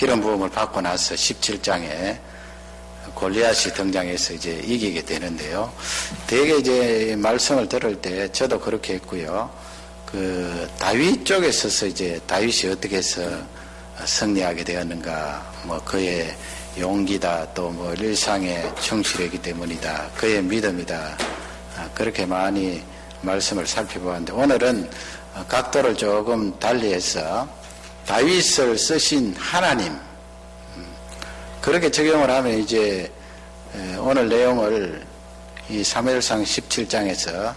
기름 부음을 받고 나서 17장에 골리앗이 등장해서 이제 이기게 되는데요. 대개 이제 말씀을 들을 때 저도 그렇게 했고요. 그 다윗 쪽에 서서 이제 다윗이 어떻게 해서 승리하게 되었는가, 뭐 그의 용기다, 또 뭐 일상의 충실이기 때문이다, 그의 믿음이다, 아, 그렇게 많이 말씀을 살펴보았는데 오늘은 각도를 조금 달리해서 다윗을 쓰신 하나님 음, 그렇게 적용을 하면 이제 오늘 내용을 이 사무엘상 17장에서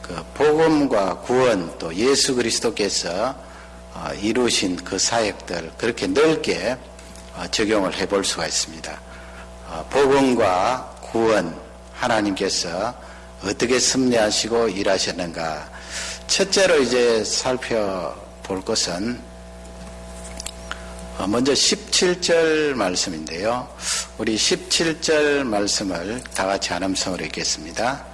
그 복음과 구원 또 예수 그리스도께서 어, 이루신 그 사역들 그렇게 넓게 어, 적용을 해볼 수가 있습니다. 어, 복음과 구원 하나님께서 어떻게 섭리하시고 일하셨는가 첫째로 이제 살펴볼 것은 어, 먼저 17절 말씀인데요. 우리 17절 말씀을 다 같이 한음성으로 읽겠습니다.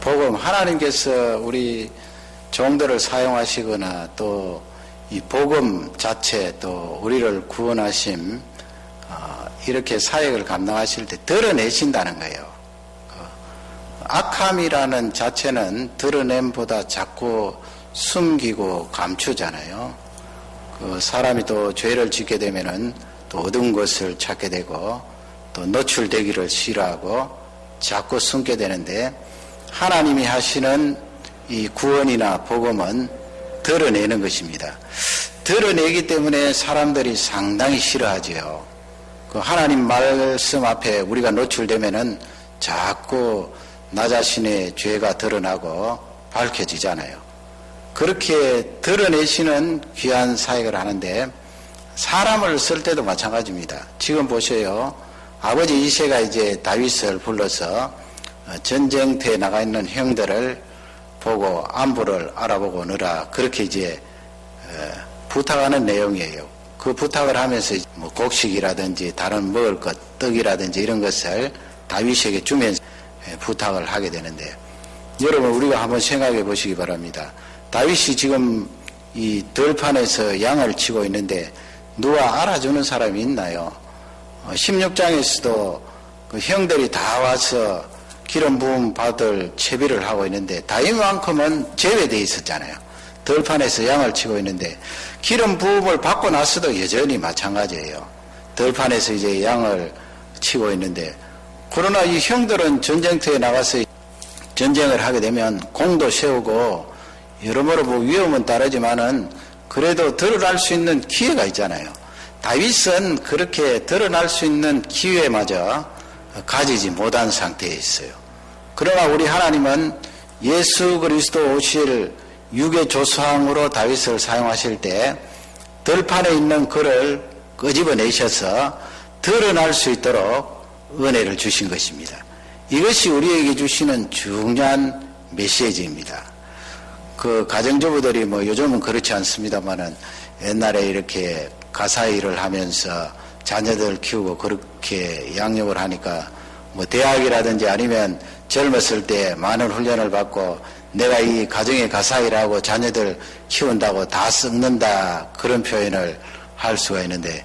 복음 하나님께서 우리 종들을 사용하시거나 또 이 복음 자체 또 우리를 구원하심 어, 이렇게 사역을 감당하실 때 드러내신다는 거예요. 그 악함이라는 자체는 드러냄보다 자꾸 숨기고 감추잖아요. 그 사람이 또 죄를 짓게 되면은 또 얻은 것을 찾게 되고 또 노출되기를 싫어하고 자꾸 숨게 되는데 하나님이 하시는 이 구원이나 복음은 드러내는 것입니다. 드러내기 때문에 사람들이 상당히 싫어하지요. 그 하나님 말씀 앞에 우리가 노출되면은 자꾸 나 자신의 죄가 드러나고 밝혀지잖아요. 그렇게 드러내시는 귀한 사역을 하는데 사람을 쓸 때도 마찬가지입니다. 지금 보세요. 아버지 이세가 이제 다윗을 불러서 전쟁터에 나가 있는 형들을 보고 안부를 알아보고 오느라 그렇게 이제 부탁하는 내용이에요. 그 부탁을 하면서 뭐 곡식이라든지 다른 먹을 것, 떡이라든지 이런 것을 다윗에게 주면서 부탁을 하게 되는데 여러분 우리가 한번 생각해 보시기 바랍니다. 다윗이 지금 이 들판에서 양을 치고 있는데 누가 알아주는 사람이 있나요? 16장에서도 그 형들이 다 와서 기름 부음 받을 채비를 하고 있는데 다윗만큼은 제외되어 있었잖아요. 들판에서 양을 치고 있는데 기름 부음을 받고 나서도 여전히 마찬가지예요. 들판에서 이제 양을 치고 있는데 그러나 이 형들은 전쟁터에 나가서 전쟁을 하게 되면 공도 세우고 여러모로 뭐 위험은 따르지만은 그래도 드러날 수 있는 기회가 있잖아요. 다윗은 그렇게 드러날 수 있는 기회마저 가지지 못한 상태에 있어요. 그러나 우리 하나님은 예수 그리스도 오실 유괴 조상으로 다윗을 사용하실 때 들판에 있는 그를 끄집어내셔서 드러날 수 있도록 은혜를 주신 것입니다. 이것이 우리에게 주시는 중요한 메시지입니다. 그 가정주부들이 뭐 요즘은 그렇지 않습니다만은 옛날에 이렇게 가사 일을 하면서 자녀들 키우고 그렇게 양육을 하니까 뭐 대학이라든지 아니면 젊었을 때 많은 훈련을 받고 내가 이 가정의 가사 일하고 자녀들 키운다고 다 썩는다 그런 표현을 할 수가 있는데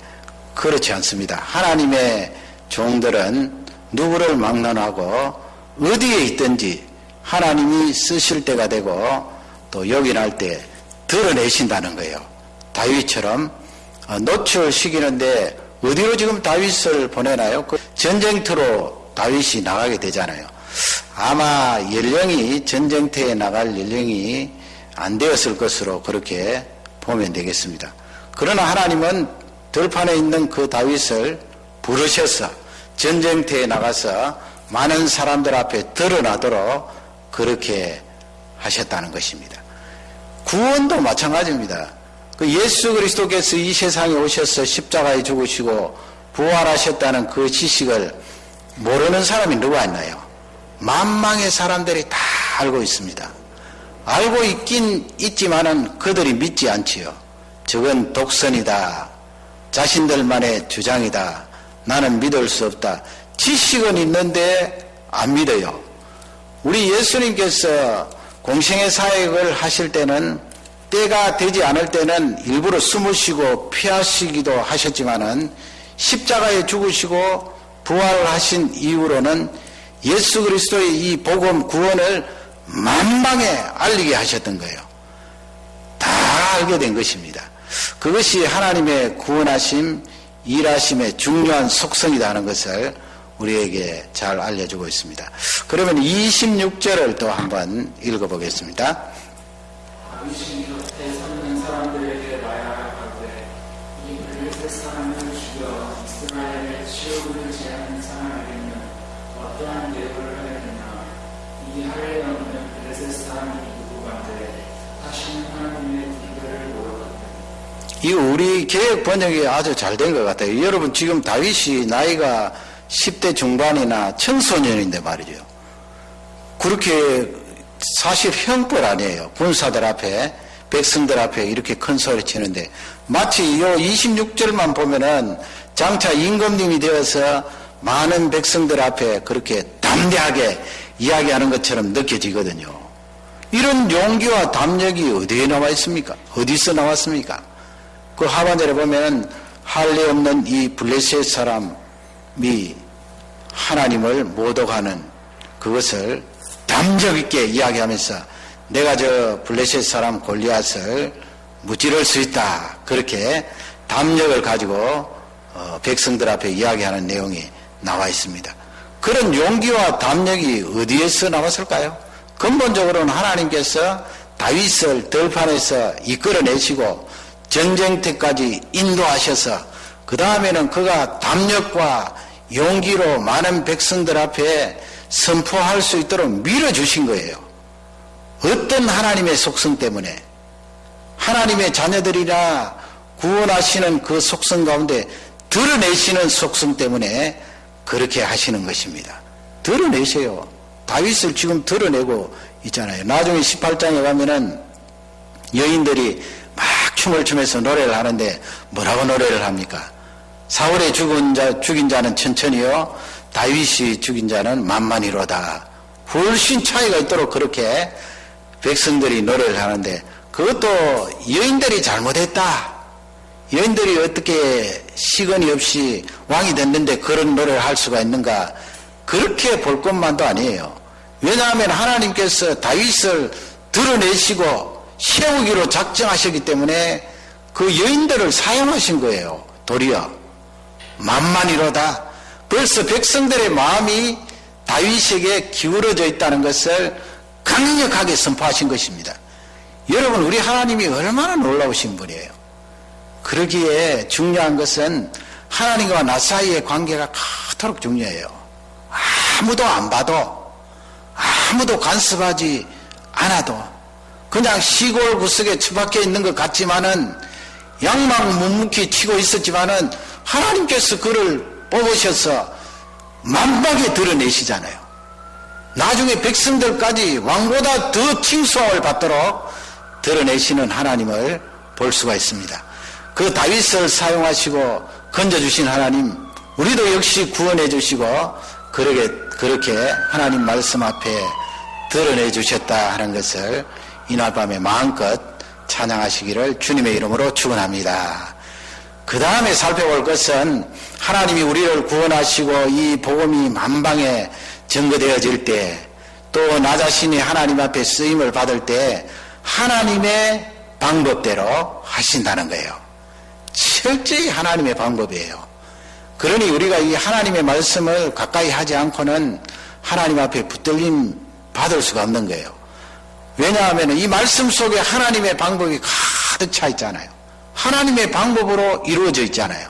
그렇지 않습니다. 하나님의 종들은 누구를 막론하고 어디에 있든지 하나님이 쓰실 때가 되고 또 요긴할 때 드러내신다는 거예요. 다윗처럼 노출 시키는데 어디로 지금 다윗을 보내나요? 그 전쟁터로 다윗이 나가게 되잖아요. 아마 연령이 전쟁터에 나갈 연령이 안 되었을 것으로 그렇게 보면 되겠습니다. 그러나 하나님은 들판에 있는 그 다윗을 부르셔서 전쟁터에 나가서 많은 사람들 앞에 드러나도록 그렇게 하셨다는 것입니다. 구원도 마찬가지입니다. 그 예수 그리스도께서 이 세상에 오셔서 십자가에 죽으시고 부활하셨다는 그 지식을 모르는 사람이 누가 있나요? 만망의 사람들이 다 알고 있습니다. 알고 있긴 있지만은 그들이 믿지 않지요. 저건 독선이다. 자신들만의 주장이다. 나는 믿을 수 없다. 지식은 있는데 안 믿어요. 우리 예수님께서 공생의 사역을 하실 때는 때가 되지 않을 때는 일부러 숨으시고 피하시기도 하셨지만은 십자가에 죽으시고 부활하신 이후로는 예수 그리스도의 이 복음 구원을 만방에 알리게 하셨던 거예요. 다 알게 된 것입니다. 그것이 하나님의 구원하심, 일하심의 중요한 속성이라는 것을 우리에게 잘 알려주고 있습니다. 그러면 26절을 또 한번 읽어보겠습니다. 이 우리 개혁 번역이 아주 잘 된 것 같아요. 여러분 지금 다윗이 나이가 10대 중반이나 청소년인데 말이죠. 그렇게 사실 형벌 아니에요. 군사들 앞에 백성들 앞에 이렇게 큰 소리 치는데 마치 요 26절만 보면은 장차 임금님이 되어서 많은 백성들 앞에 그렇게 담대하게 이야기하는 것처럼 느껴지거든요. 이런 용기와 담력이 어디에 나와 있습니까? 어디서 나왔습니까? 그 하반절에 보면 할례 없는 이 블레셋 사람이 하나님을 모독하는 그것을 담력 있게 이야기하면서 내가 저 블레셋 사람 골리앗을 무찌를 수 있다. 그렇게 담력을 가지고 어, 백성들 앞에 이야기하는 내용이 나와 있습니다. 그런 용기와 담력이 어디에서 나왔을까요? 근본적으로는 하나님께서 다윗을 들판에서 이끌어내시고 전쟁터까지 인도하셔서 그 다음에는 그가 담력과 용기로 많은 백성들 앞에 선포할 수 있도록 밀어주신 거예요. 어떤 하나님의 속성 때문에 하나님의 자녀들이나 구원하시는 그 속성 가운데 드러내시는 속성 때문에 그렇게 하시는 것입니다. 드러내세요. 다윗을 지금 드러내고 있잖아요. 나중에 18장에 가면은 여인들이 막 춤을 추면서 노래를 하는데 뭐라고 노래를 합니까? 사울의 죽은 자, 죽인 자는 천천히요. 다윗이 죽인 자는 만만히로다. 훨씬 차이가 있도록 그렇게 백성들이 노래를 하는데 그것도 여인들이 잘못했다. 여인들이 어떻게 시건이 없이 왕이 됐는데 그런 노래를 할 수가 있는가? 그렇게 볼 것만도 아니에요. 왜냐하면 하나님께서 다윗을 드러내시고 세우기로 작정하셨기 때문에 그 여인들을 사용하신 거예요. 도리어. 만만이로다. 벌써 백성들의 마음이 다윗에게 기울어져 있다는 것을 강력하게 선포하신 것입니다. 여러분, 우리 하나님이 얼마나 놀라우신 분이에요. 그러기에 중요한 것은 하나님과 나 사이의 관계가 그토록 중요해요. 아무도 안 봐도, 아무도 간섭하지 않아도, 그냥 시골 구석에 처박혀 있는 것 같지만은, 양막 묵묵히 치고 있었지만은, 하나님께서 그를 뽑으셔서 만박에 드러내시잖아요. 나중에 백성들까지 왕보다 더 칭송을 받도록 드러내시는 하나님을 볼 수가 있습니다. 그 다윗을 사용하시고 건져주신 하나님, 우리도 역시 구원해 주시고 그렇게 그렇게 하나님 말씀 앞에 드러내 주셨다 하는 것을 이날 밤에 마음껏 찬양하시기를 주님의 이름으로 축원합니다. 그 다음에 살펴볼 것은 하나님이 우리를 구원하시고 이 복음이 만방에 증거되어질 때 또 나 자신이 하나님 앞에 쓰임을 받을 때 하나님의 방법대로 하신다는 거예요. 철저히 하나님의 방법이에요. 그러니 우리가 이 하나님의 말씀을 가까이 하지 않고는 하나님 앞에 붙들림 받을 수가 없는 거예요. 왜냐하면 이 말씀 속에 하나님의 방법이 가득 차 있잖아요. 하나님의 방법으로 이루어져 있잖아요.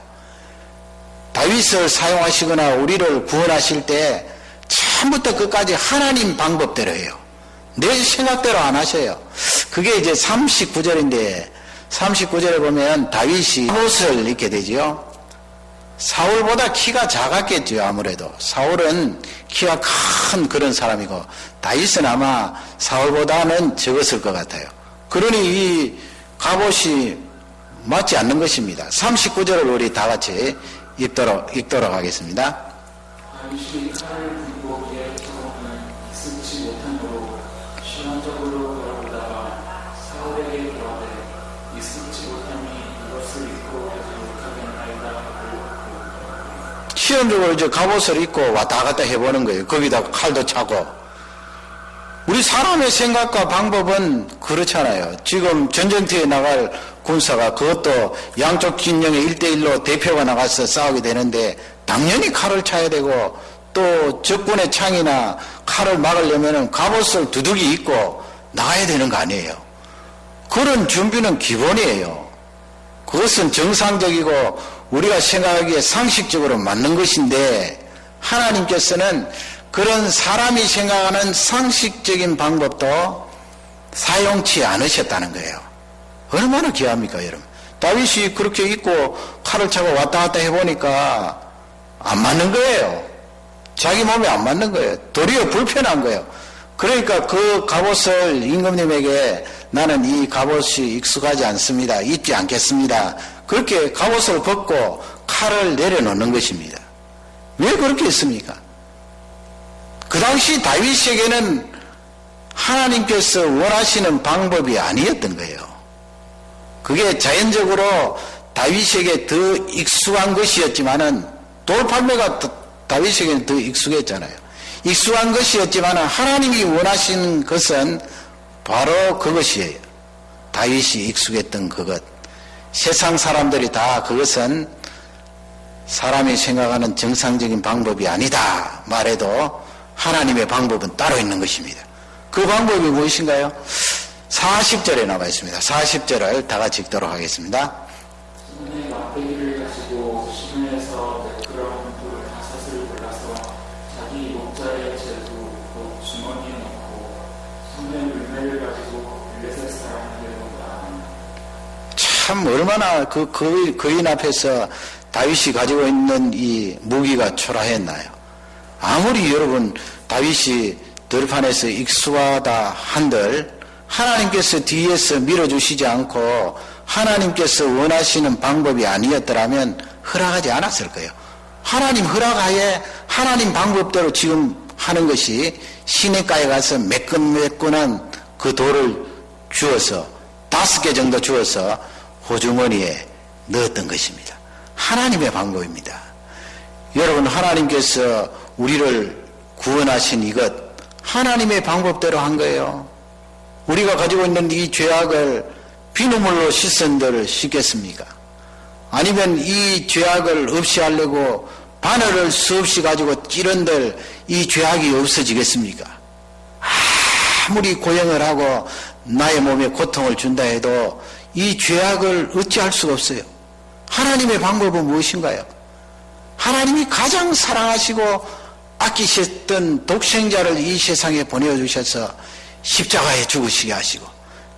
다윗을 사용하시거나 우리를 구원하실 때 처음부터 끝까지 하나님 방법대로 해요. 내 생각대로 안 하셔요. 그게 이제 39절인데 39절에 보면 다윗이 옷을 입게 되지요. 사울보다 키가 작았겠죠, 아무래도. 사울은 키가 큰 그런 사람이고, 다윗은 아마 사울보다는 적었을 것 같아요. 그러니 이 갑옷이 맞지 않는 것입니다. 39절을 우리 다 같이 읽도록, 읽도록 하겠습니다. 다윗이 칼을 굴곡에 처음은 익숙지 못함으로 신앙적으로 익숙지 못함이 이것을 입고 못하겠나이다 하고 시험적으로 이제 갑옷을 입고 왔다 갔다 해보는 거예요. 거기다 칼도 차고. 우리 사람의 생각과 방법은 그렇잖아요. 지금 전쟁터에 나갈 군사가 그것도 양쪽 진영의 1대1로 대표가 나가서 싸우게 되는데 당연히 칼을 차야 되고 또 적군의 창이나 칼을 막으려면 갑옷을 두둑이 입고 나가야 되는 거 아니에요. 그런 준비는 기본이에요. 그것은 정상적이고 우리가 생각하기에 상식적으로 맞는 것인데 하나님께서는 그런 사람이 생각하는 상식적인 방법도 사용치 않으셨다는 거예요. 얼마나 귀합니까, 여러분? 다윗이 그렇게 입고 칼을 차고 왔다 갔다 해보니까 안 맞는 거예요. 자기 몸에 안 맞는 거예요. 도리어 불편한 거예요. 그러니까 그 갑옷을 임금님에게 나는 이 갑옷이 익숙하지 않습니다. 입지 않겠습니다. 그렇게 갑옷을 벗고 칼을 내려놓는 것입니다. 왜 그렇게 했습니까? 그 당시 다윗에게는 하나님께서 원하시는 방법이 아니었던 거예요. 그게 자연적으로 다윗에게 더 익숙한 것이었지만은 돌판매가 더- 다윗에게는 더 익숙했잖아요. 익숙한 것이었지만은 하나님이 원하시는 것은 바로 그것이에요. 다윗이 익숙했던 그것. 세상 사람들이 다 그것은 사람이 생각하는 정상적인 방법이 아니다 말해도 하나님의 방법은 따로 있는 것입니다. 그 방법이 무엇인가요? 40절에 나와 있습니다. 40절을 다 같이 읽도록 하겠습니다. 참 얼마나 그 거인, 앞에서 다윗이 가지고 있는 이 무기가 초라했나요? 아무리 여러분 다윗이 들판에서 익숙하다 한들 하나님께서 뒤에서 밀어주시지 않고 하나님께서 원하시는 방법이 아니었더라면 허락하지 않았을 거예요. 하나님 허락하에 하나님 방법대로 지금 하는 것이 시내가에 가서 매끈매끈한 그 돌을 주어서 다섯 개 정도 주어서 호주머니에 넣었던 것입니다. 하나님의 방법입니다. 여러분 하나님께서 우리를 구원하신 이것 하나님의 방법대로 한 거예요. 우리가 가지고 있는 이 죄악을 비누물로 씻은들 씻겠습니까? 아니면 이 죄악을 없이 하려고 바늘을 수없이 가지고 찌른들 이 죄악이 없어지겠습니까? 아무리 고행을 하고 나의 몸에 고통을 준다 해도 이 죄악을 어찌할 수가 없어요. 하나님의 방법은 무엇인가요? 하나님이 가장 사랑하시고 아끼셨던 독생자를 이 세상에 보내주셔서 십자가에 죽으시게 하시고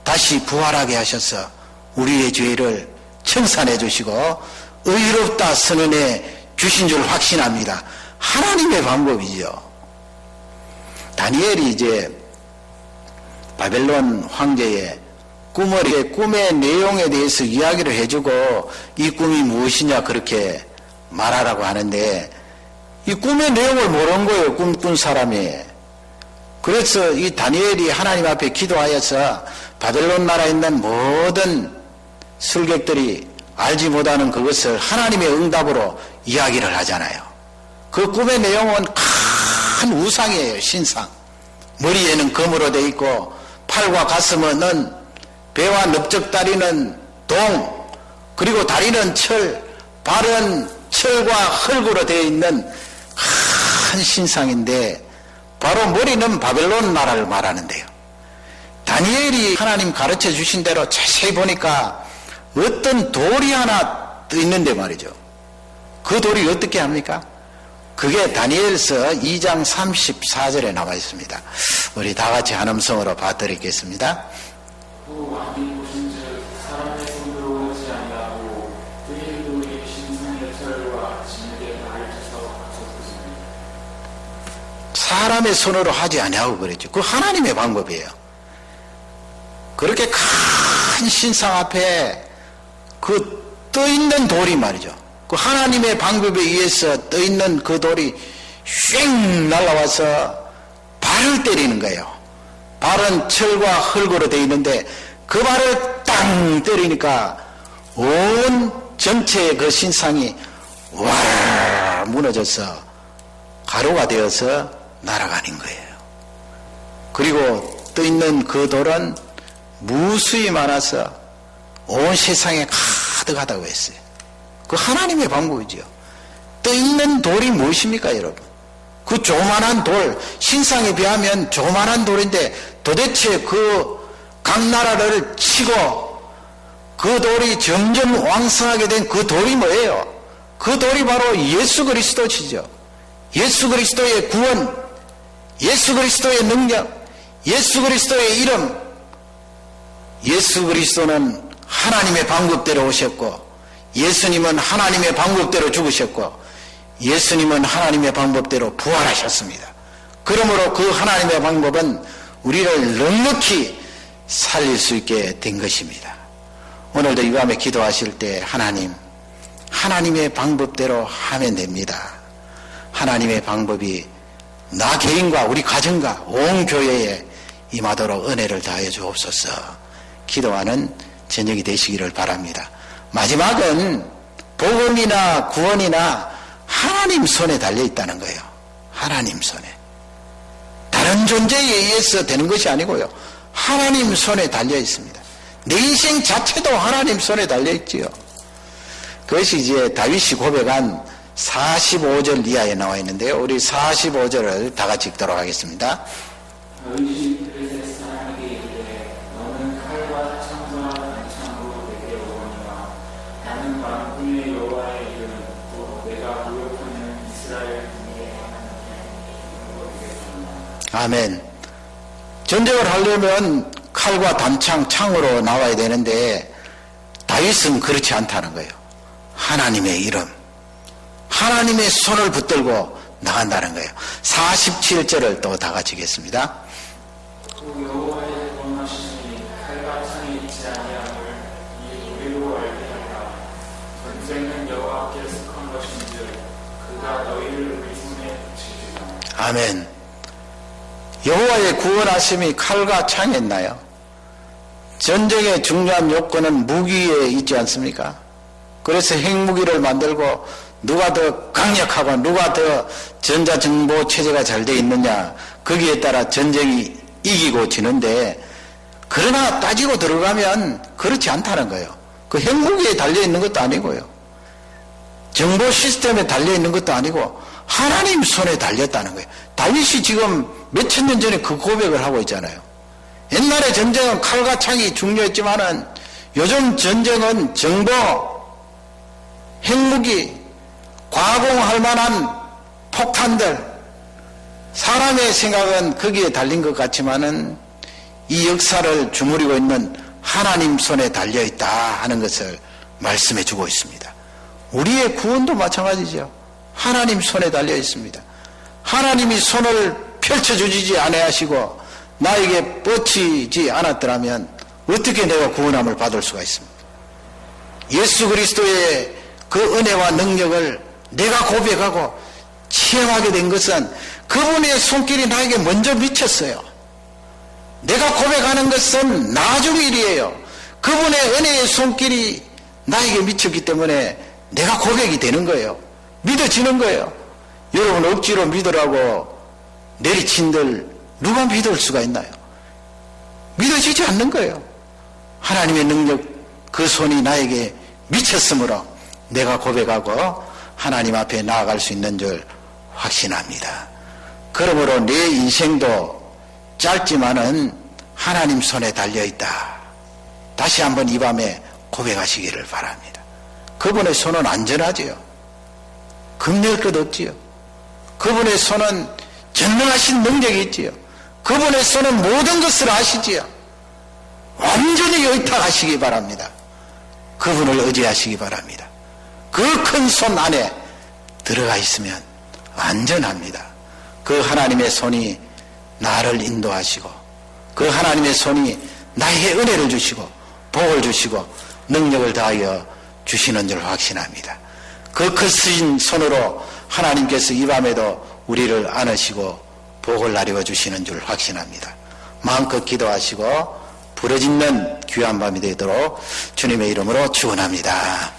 다시 부활하게 하셔서 우리의 죄를 청산해 주시고 의롭다 선언해 주신 줄 확신합니다. 하나님의 방법이죠. 다니엘이 이제 바벨론 황제의 꿈을 꿈의 내용에 대해서 이야기를 해주고 이 꿈이 무엇이냐 그렇게 말하라고 하는데 이 꿈의 내용을 모르는 거예요 꿈 꾼 사람이. 그래서 이 다니엘이 하나님 앞에 기도하여서 바벨론 나라에 있는 모든 술객들이 알지 못하는 그것을 하나님의 응답으로 이야기를 하잖아요. 그 꿈의 내용은 큰 우상이에요 신상. 머리에는 금으로 돼 있고 팔과 가슴은 배와 넓적다리는 동 그리고 다리는 철 발은 철과 흙으로 되어 있는 큰 신상인데 바로 머리는 바벨론 나라를 말하는데요. 다니엘이 하나님 가르쳐 주신 대로 자세히 보니까 어떤 돌이 하나 떠 있는데 말이죠. 그 돌이 어떻게 합니까? 그게 다니엘서 2장 34절에 나와 있습니다. 우리 다 같이 한음성으로 봐드리겠습니다. 사람의 손으로 하지 아니하고 그랬죠. 그 하나님의 방법이에요. 그렇게 큰 신상 앞에 그 떠 있는 돌이 말이죠. 그 하나님의 방법에 의해서 떠 있는 그 돌이 쉥 날아와서 발을 때리는 거예요. 발은 철과 흙으로 되어 있는데 그 발을 땅 때리니까 온 전체의 그 신상이 와 무너져서 가루가 되어서 날아가는 거예요. 그리고 떠 있는 그 돌은 무수히 많아서 온 세상에 가득하다고 했어요. 그 하나님의 방법이죠. 떠 있는 돌이 무엇입니까, 여러분? 그 조만한 돌, 신상에 비하면 조만한 돌인데 도대체 그 각 나라를 치고 그 돌이 점점 왕성하게 된 그 돌이 뭐예요? 그 돌이 바로 예수 그리스도시죠. 예수 그리스도의 구원, 예수 그리스도의 능력, 예수 그리스도의 이름, 예수 그리스도는 하나님의 방법대로 오셨고, 예수님은 하나님의 방법대로 죽으셨고, 예수님은 하나님의 방법대로 부활하셨습니다. 그러므로 그 하나님의 방법은 우리를 넉넉히 살릴 수 있게 된 것입니다. 오늘도 이 밤에 기도하실 때 하나님, 하나님의 방법대로 하면 됩니다. 하나님의 방법이 나 개인과 우리 가정과 온 교회에 임하도록 은혜를 다해 주옵소서 기도하는 저녁이 되시기를 바랍니다. 마지막은 복음이나 구원이나 하나님 손에 달려 있다는 거예요. 하나님 손에. 다른 존재에 의해서 되는 것이 아니고요. 하나님 손에 달려 있습니다. 내 인생 자체도 하나님 손에 달려 있지요. 그것이 이제 다윗이 고백한 45절 이하에 나와 있는데요. 우리 45절을 다 같이 읽도록 하겠습니다. 아멘. 전쟁을 하려면 칼과 단창, 창으로 나와야 되는데 다윗은 그렇지 않다는 거예요. 하나님의 이름. 하나님의 손을 붙들고 나간다는 거예요. 47절을 또 다 같이 읽겠습니다. 아멘. 여호와의 구원하심이 칼과 창에 있나요? 전쟁의 중요한 요건은 무기에 있지 않습니까? 그래서 핵무기를 만들고 누가 더 강력하고 누가 더 전자정보 체제가 잘 돼 있느냐 거기에 따라 전쟁이 이기고 지는데 그러나 따지고 들어가면 그렇지 않다는 거예요. 그 핵무기에 달려 있는 것도 아니고요. 정보 시스템에 달려 있는 것도 아니고 하나님 손에 달렸다는 거예요. 다윗이 지금 몇천 년 전에 그 고백을 하고 있잖아요. 옛날에 전쟁은 칼과 창이 중요했지만은 요즘 전쟁은 정보, 핵무기, 과공할 만한 폭탄들, 사람의 생각은 거기에 달린 것 같지만은 이 역사를 주무리고 있는 하나님 손에 달려 있다 하는 것을 말씀해 주고 있습니다. 우리의 구원도 마찬가지죠. 하나님 손에 달려 있습니다. 하나님이 손을 펼쳐 주지 아니하시고 나에게 뻗치지 않았더라면 어떻게 내가 구원함을 받을 수가 있습니까? 예수 그리스도의 그 은혜와 능력을 내가 고백하고 체험하게 된 것은 그분의 손길이 나에게 먼저 미쳤어요. 내가 고백하는 것은 나중 일이에요. 그분의 은혜의 손길이 나에게 미쳤기 때문에 내가 고백이 되는 거예요. 믿어지는 거예요. 여러분 억지로 믿으라고 내리친들 누가 믿을 수가 있나요? 믿어지지 않는 거예요. 하나님의 능력 그 손이 나에게 미쳤으므로 내가 고백하고 하나님 앞에 나아갈 수 있는 줄 확신합니다. 그러므로 내 인생도 짧지만은 하나님 손에 달려 있다. 다시 한번 이 밤에 고백하시기를 바랍니다. 그분의 손은 안전하지요. 겁낼 것 없지요. 그분의 손은 전능하신 능력이 있지요. 그분의 손은 모든 것을 아시지요. 완전히 의탁하시기 바랍니다. 그분을 의지하시기 바랍니다. 그 큰 손 안에 들어가 있으면 안전합니다. 그 하나님의 손이 나를 인도하시고 그 하나님의 손이 나에게 은혜를 주시고 복을 주시고 능력을 다하여 주시는 줄 확신합니다. 그 크신 손으로 하나님께서 이 밤에도 우리를 안으시고 복을 나리워 주시는 줄 확신합니다. 마음껏 기도하시고 부러짓는 귀한 밤이 되도록 주님의 이름으로 축원합니다.